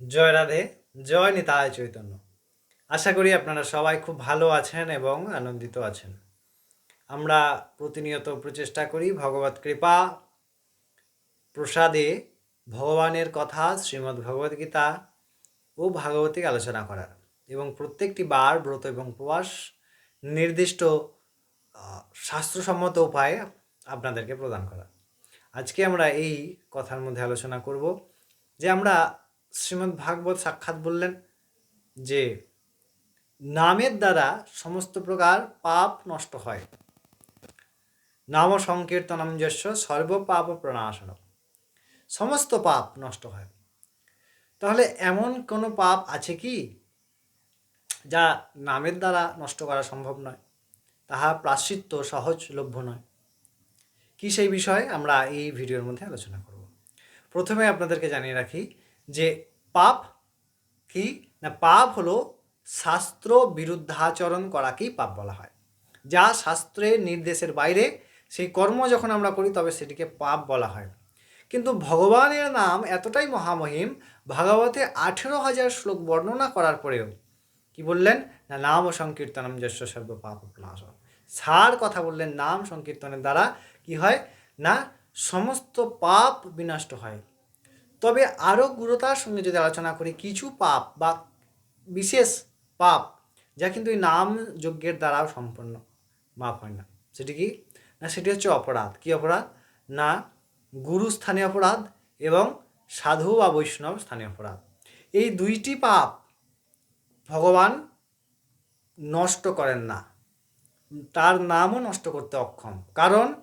জয় রাধে, জয় নিতায় চৈতন্য। আশা করি আপনারা সবাই খুব ভালো আছেন এবং আনন্দিত আছেন। আমরা প্রতিনিয়ত প্রচেষ্টা করি ভগবত কৃপা প্রসাদে ভগবানের কথা, শ্রীমদ্ ভগবদ্গীতা ও ভাগবতিক আলোচনা করার। এবং প্রত্যেকটি বার ব্রত এবং উপবাস নির্দিষ্ট শাস্ত্রসম্মত উপায়ে আপনাদেরকে প্রদান করা। আজকে আমরা এই কথার মধ্যে আলোচনা করব যে আমরা শ্রীমদ্ ভাগবত সাক্ষাৎ বললেন যে, নামের দ্বারা সমস্ত প্রকার পাপ নষ্ট হয়। নাম সংকীর্তনম যস্য সর্বপাপ প্রণাশন। সমস্ত পাপ নষ্ট হয়। তাহলে এমন কোনো পাপ আছে কি যা নামের দ্বারা নষ্ট করা সম্ভব নয়? তাহা প্রাশ্চিত্য সহজলভ্য নয়। কি সেই বিষয়ে আমরা এই ভিডিওর মধ্যে আলোচনা করব। প্রথমে আপনাদেরকে জানিয়ে রাখি যে পাপ কি? না, পাপ হলো শাস্ত্র বিরুদ্ধাচরণ করাকেই পাপ বলা হয়। যা শাস্ত্রের নির্দেশের বাইরে সেই কর্ম যখন আমরা করি, তবে সেটিকে পাপ বলা হয়। কিন্তু ভগবানের নাম এতটাই মহামহিম, ভাগবতে আঠেরো হাজার শ্লোক বর্ণনা করার পরেও কি বললেন? না, নাম ও সংকীর্তনম যশ সর্ব পাপ সার কথা বললেন নাম সংকীর্তনের দ্বারা কি হয়? না, সমস্ত পাপ বিনষ্ট হয়। তবে আরও গুরুতার সঙ্গে যদি আলোচনা করি, কিছু পাপ বা বিশেষ পাপ, যা কিন্তু এই নাম যজ্ঞের দ্বারাও সম্পন্ন মাপ হয় না। সেটি কি? না, সেটি হচ্ছে অপরাধ। কি অপরাধ? না, গুরু স্থানীয় অপরাধ এবং সাধু বা বৈষ্ণব স্থানীয় অপরাধ। এই দুইটি পাপ ভগবান নষ্ট করেন না। তার নামও নষ্ট করতে অক্ষম। কারণ,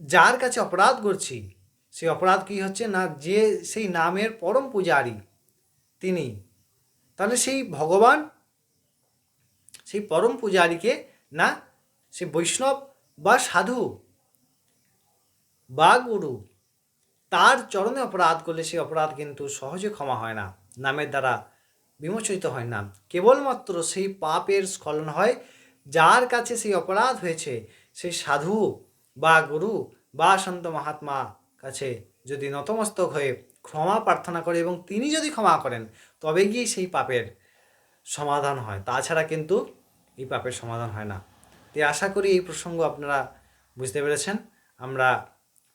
যার কাছে অপরাধ করছি সেই অপরাধ কি হচ্ছে? না, যে সেই নামের পরম পূজারী তিনি, তাহলে সেই ভগবান, সেই পরম পূজারীকে না সে বৈষ্ণব বা সাধু বা গুরু, তার চরণে অপরাধ করলে সেই অপরাধ কিন্তু সহজে ক্ষমা হয় না, নামের দ্বারা বিমোচিত হয় না। কেবলমাত্র সেই পাপের স্খলন হয়, যার কাছে সেই অপরাধ হয়েছে, সেই সাধু বা গুরু বা সন্ত মহাত্মা কাছে যদি নতমস্তক হয়ে ক্ষমা প্রার্থনা করে এবং তিনি যদি ক্ষমা করেন, তবে গিয়ে সেই পাপের সমাধান হয়। তাছাড়া কিন্তু এই পাপের সমাধান হয় না। তাই আশা করি এই প্রসঙ্গ আপনারা বুঝতে পেরেছেন। আমরা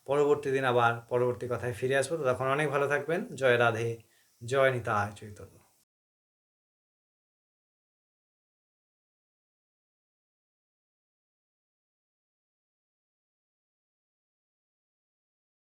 পরবর্তী দিন আবার পরবর্তী কথায় ফিরে আসব। তখন অনেক ভালো থাকবেন। জয় রাধে, জয় নিতা চৈতন্য।